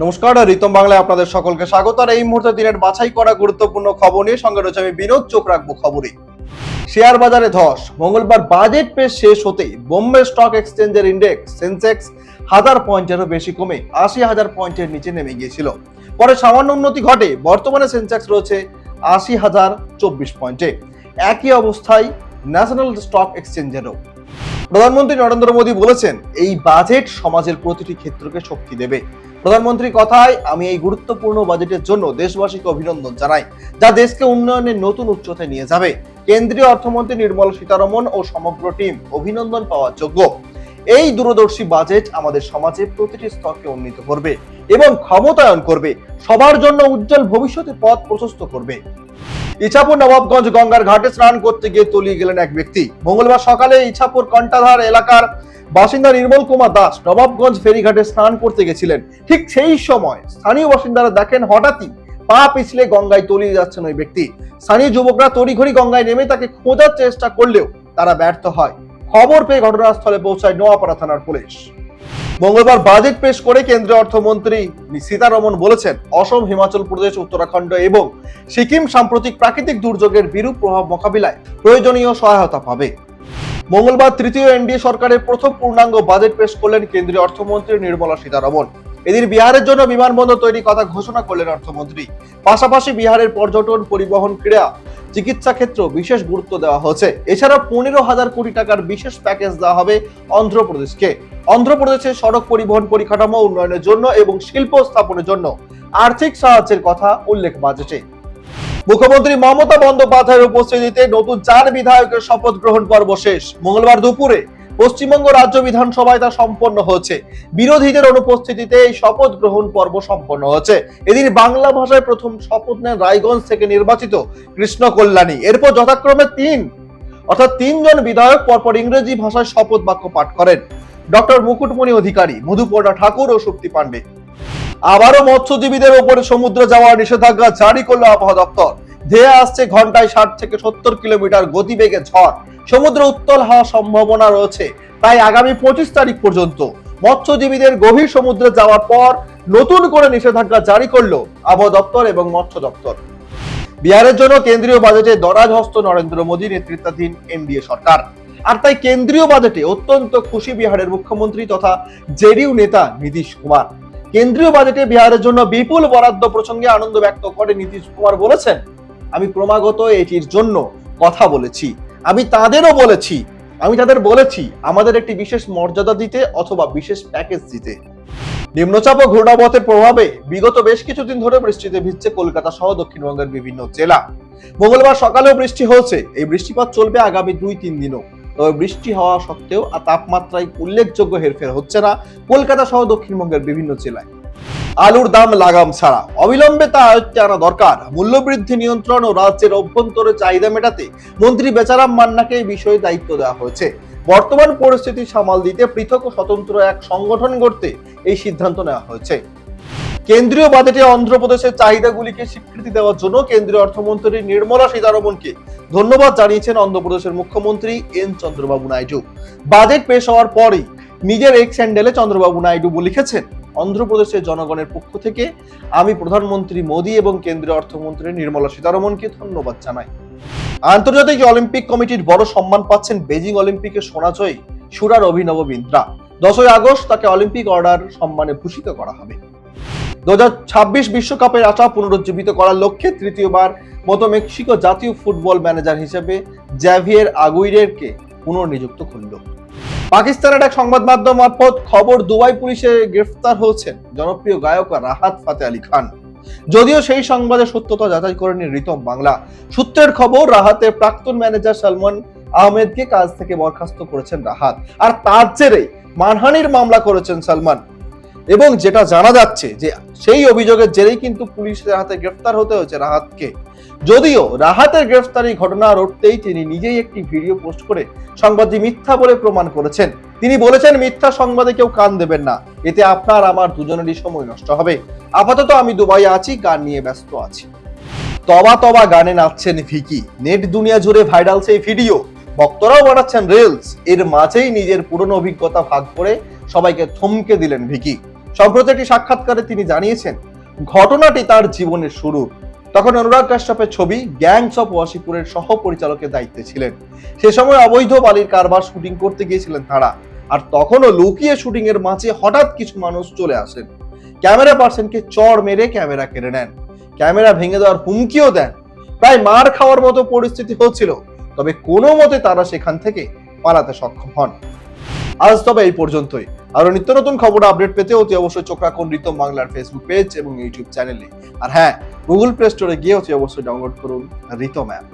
নমস্কার, রিতম বাংলায় আপনাদের সকলকে স্বাগত। আর এই মুহূর্তে দিনের বাছাই করা গুরুত্বপূর্ণ খবর নিয়ে সঙ্গে রয়েছে আমি বিনোদ, চোখ রাখব খবরে শেয়ার বাজারে ধস, মঙ্গলবার বাজেট পেশ শেষ হতেই বোম্বে স্টক এক্সচেঞ্জের ইন্ডেক্স সেন্সেক্স হাজার পয়েন্টেরও বেশি কমে আশি হাজার পয়েন্টের নিচে নেমে গিয়েছিল। পরে সামান্য উন্নতি ঘটে, বর্তমানে সেন্সেক্স রয়েছে আশি হাজার চব্বিশ পয়েন্টে। একই অবস্থায় ন্যাশনাল স্টক এক্সচেঞ্জেরও প্রধানমন্ত্রী নরেন্দ্র মোদী বলেছেন, এই বাজেট সমাজের প্রতিটি ক্ষেত্রকে শক্তি দেবে। প্রধানমন্ত্রীর কথায়, আমি এই গুরুত্বপূর্ণ বাজেটের জন্য দেশবাসীকে অভিনন্দন জানাই, যা দেশকে উন্নয়নের নতুন উচ্চতায় নিয়ে যাবে। কেন্দ্রীয় অর্থমন্ত্রী নির্মলা সীতারমন ও সমগ্র টিম অভিনন্দন পাওয়ার যোগ্য। এই দূরদর্শী বাজেট আমাদের সমাজে প্রতিটি স্তরকে উন্নীত করবে এবং ক্ষমতায়ন করবে। সবার জন্য উজ্জ্বল ভবিষ্যতের পথ প্রশস্ত করবে। ইছাপুর নবাবগঞ্জ গঙ্গার ঘাটে স্নান করতে গিয়ে তলিয়ে গেলেন এক ব্যক্তি। মঙ্গলবার সকালে ইছাপুর কন্টাধার এলাকার বাসিন্দা নির্মল কুমার দাস নবাবগঞ্জ ফেরিঘাটে স্নান করতে গেছিলেন। ঠিক সেই সময় স্থানীয় বাসিন্দারা দেখেন হঠাৎই পা পিছলে গঙ্গায় তলিয়ে যাচ্ছেন ওই ব্যক্তি। স্থানীয় যুবকরা তড়িঘড়ি গঙ্গায় নেমে তাকে খোঁজার চেষ্টা করলেও তারা ব্যর্থ হয়। খবর পেয়ে ঘটনাস্থলে পৌঁছায় নোয়াপাড়া থানার পুলিশ। মঙ্গলবার বাজেট পেশ করে কেন্দ্রীয় অর্থমন্ত্রী সীতারমন বলেছেন, অসম, হিমাচল প্রদেশ, উত্তরাখণ্ড এবং সিকিম সাম্প্রতিক প্রাকৃতিক দুর্যোগের বিরূপ প্রভাব মোকাবিলায় প্রয়োজনীয় সহায়তা পাবে। মঙ্গলবার তৃতীয় এনডিএ সরকারের প্রথম পূর্ণাঙ্গ বাজেট পেশ করলেন কেন্দ্রীয় অর্থমন্ত্রী নির্মলা সীতারমন। এদিন বিহারের জন্য বিমানবন্দর তৈরি কথা ঘোষণা করলেন অর্থমন্ত্রী। পাশাপাশি বিহারের পর্যটন পরিবহন ক্রীড়া, চিকিৎসা ক্ষেত্র বিশেষ গুরুত্ব দেওয়া হয়েছে। এছাড়া পনেরো হাজার কোটি টাকার বিশেষ প্যাকেজ দেওয়া হবে অন্ধ্রপ্রদেশকে। অন্ধ্রপ্রদেশে সড়ক পরিবহন পরিকাঠামো উন্নয়নের জন্য এবং শিল্প স্থাপনের জন্য আর্থিক সাহায্যের কথা উল্লেখ বাজেটে। মুখ্যমন্ত্রী মমতা বন্দ্যোপাধ্যায়ের উপস্থিতিতে নতুন চার বিধায়কের শপথ গ্রহণ পর্ব শেষ। মঙ্গলবার দুপুরে পশ্চিমবঙ্গ রাজ্য বিধানসভায় তা সম্পন্ন হয়েছে। বিরোধীদের অনুপস্থিতিতে এই শপথ গ্রহণ পর্ব সম্পন্ন হয়েছে। এদিন বাংলা ভাষায় প্রথম শপথ নেন রায়গঞ্জ থেকে নির্বাচিত কৃষ্ণ কল্যাণী। এরপর যথাক্রমে তিন, অর্থাৎ তিনজন বিধায়ক পরপর ইংরেজি ভাষায় শপথ বাক্য পাঠ করেন। ডক্টর মুকুটমণি অধিকারী, মধুপর্ণা ঠাকুর ও শক্তি পাণ্ডে। আবারও মৎস্যজীবীদের ওপরে সমুদ্রে যাওয়ার নিষেধাজ্ঞা জারি করল আবহাওয়া দপ্তর। ধেয়ে আসছে ঘন্টায় ষাট থেকে সত্তর কিলোমিটার গতিবেগে ঝড়। সমুদ্র উত্তল হওয়ার সম্ভাবনা রয়েছে তাই আগামী পঁচিশ তারিখ পর্যন্ত। মৎস্যজীবীদের গভীর সমুদ্রে যাওয়ার পর নতুন করে নিষেধাজ্ঞা জারি করল আবহাওয়া দপ্তর এবং মৎস্য দপ্তর। বিহারের জন্য কেন্দ্রীয় বাজেটে দরাজ হস্ত নরেন্দ্র মোদী নেতৃত্বাধীন এনডিএ সরকার। আর তাই কেন্দ্রীয় বাজেটে অত্যন্ত খুশি বিহারের মুখ্যমন্ত্রী তথা জেডিইউ নেতা নীতিশ কুমার। কেন্দ্রীয় বাজেটে বিহারের জন্য বিপুল বরাদ্দ প্রসঙ্গে আনন্দ ব্যক্ত করে নীতিশ কুমার বলেছেন, আমি ক্রমাগত এটির জন্য কথা বলেছি। আমি তাদেরও বলেছি, আমি তাদের বলেছি আমাদের একটি বিশেষ মর্যাদা দিতে অথবা বিশেষ প্যাকেজ দিতে। নিম্নচাপ ও ঘূর্ণাবতের প্রভাবে বিগত বেশ কিছুদিন ধরে বৃষ্টিতে ভিজছে কলকাতা সহ দক্ষিণবঙ্গের বিভিন্ন জেলা। মঙ্গলবার সকালেও বৃষ্টি হয়েছে। এই বৃষ্টিপাত চলবে আগামী দুই তিন দিনও। তবে বৃষ্টি হওয়া সত্ত্বেও তাপমাত্রায় উল্লেখযোগ্য হেরফের হচ্ছে না কলকাতা সহ দক্ষিণবঙ্গের বিভিন্ন জেলায়। আলুর দাম লাগাম ছাড়া। অবিলম্বে তা আয়ত্তে আনা দরকার। মূল্যবৃদ্ধি নিয়ন্ত্রণ ও রাজ্যের অভ্যন্তরে চাহিদা মেটাতে মন্ত্রী বেচারাম মান্নাকে এই বিষয়ে দায়িত্ব দেওয়া হয়েছে। বর্তমান পরিস্থিতি সামাল দিতে পৃথক ও স্বতন্ত্র এক সংগঠন গড়তে এই সিদ্ধান্ত নেওয়া হয়েছে। কেন্দ্রীয় বাজেটে অন্ধ্রপ্রদেশের চাহিদাগুলিকে স্বীকৃতি দেওয়ার জন্য কেন্দ্রীয় অর্থমন্ত্রী নির্মলা সীতারমনকে ধন্যবাদ জানিয়েছেন অন্ধ্রপ্রদেশের মুখ্যমন্ত্রী এন চন্দ্রবাবু নাইডু। বাজেট পেশ হওয়ার পরই নিজের এক্স হ্যান্ডেলে চন্দ্রবাবু নাইডু লিখেছেন, অন্ধ্রপ্রদেশের জনগণের পক্ষ থেকে আমি প্রধানমন্ত্রী মোদী এবং কেন্দ্রীয় অর্থমন্ত্রী নির্মলা সীতারমনকে ধন্যবাদ জানাই। আন্তর্জাতিক অলিম্পিক কমিটির বড় সম্মান পাচ্ছেন বেজিং অলিম্পিকের সোনাজয়ী সুরার অভিনব বিন্দ্রা। দশই আগস্ট তাকে অলিম্পিক অর্ডার সম্মানে ভূষিত করা হবে। দু বিশ্বকাপের আশা পুনরুজ্জীবিত করার লক্ষ্যে তৃতীয়বার মতো মেক্সিকো জাতীয় ফুটবল ম্যানেজার হিসেবে জ্যাভিয়ের আগুইরেরকে পুনর্নিযুক্ত করল। পাকিস্তানের এক সংবাদ মাধ্যম মারফত খবর, দুবাই পুলিশে গ্রেফতার হয়েছেন জনপ্রিয় গায়ক রাহাত ফাতে আলী খান। যদিও সেই সংবাদে সত্যতা যাচাই করেনি রিতম বাংলা। সূত্রের খবর, রাহাতের প্রাক্তন ম্যানেজার সালমান আহমেদকে কাজ থেকে বরখাস্ত করেছেন রাহাত। আর তার জেরে মানহানির মামলা করেছেন সালমান। এবং যেটা জানা যাচ্ছে যে সেই অভিযোগের জেরেই কিন্তু পুলিশের হাতে গ্রেফতার হতে হয়েছে রাহাতকে। যদিও রাহাতের গ্রেফতারি ঘটনা রটতেই তিনি নিজেই একটি ভিডিও পোস্ট করে সংবাদটি মিথ্যা বলে প্রমাণ করেছেন। তিনি বলেছেন, মিথ্যা সংবাদে কেউ কান দেবেন না। এতে আপনার, আমার দুজনেরই সময় নষ্ট হবে। আপাতত আমি দুবাই আছি, গান নিয়ে ব্যস্ত আছি। তবা তবা গানে নাচছেন ভিকি। নেট দুনিয়া জুড়ে ভাইরাল সেই ভিডিও। ভক্তরাও বানাচ্ছেন রিলস। এর মাঝেই নিজের পুরনো অভিজ্ঞতা ভাগ করে সবাইকে থমকে দিলেন ভিকি। সম্প্রতি একটি সাক্ষাৎকারে তিনি জানিয়েছেন, ঘটনাটি তার জীবনের শুরু। তখন অনুরাগ কাশ্যপের ছবি গ্যাংস অফ ওয়াশিপুরের সহ পরিচালকের দায়িত্বে ছিলেন। সে সময় অবৈধ বালির কারবার শুটিং করতে গিয়েছিলেন তারা, আর তখনও লুকিয়ে শুটিং এর মাঝে হঠাৎ কিছু মানুষ চলে আসেন। ক্যামেরা পার্সনকে চড় মেরে ক্যামেরা কেড়ে নেন। ক্যামেরা ভেঙে দেওয়ার হুমকিও দেন। প্রায় মার খাওয়ার মতো পরিস্থিতি হচ্ছিল, তবে কোনো মতে তারা সেখান থেকে পালাতে সক্ষম হন। আজ তবে এই পর্যন্তই। আরও নিত্য নতুন খবর আপডেট পেতে অতি অবশ্যই চোখ রিতম বাংলার ফেসবুক পেজ এবং ইউটিউব চ্যানেলে আর হ্যাঁ গুগল প্লে স্টোরে গিয়ে অতি অবশ্যই ডাউনলোড করুন রিতম অ্যাপ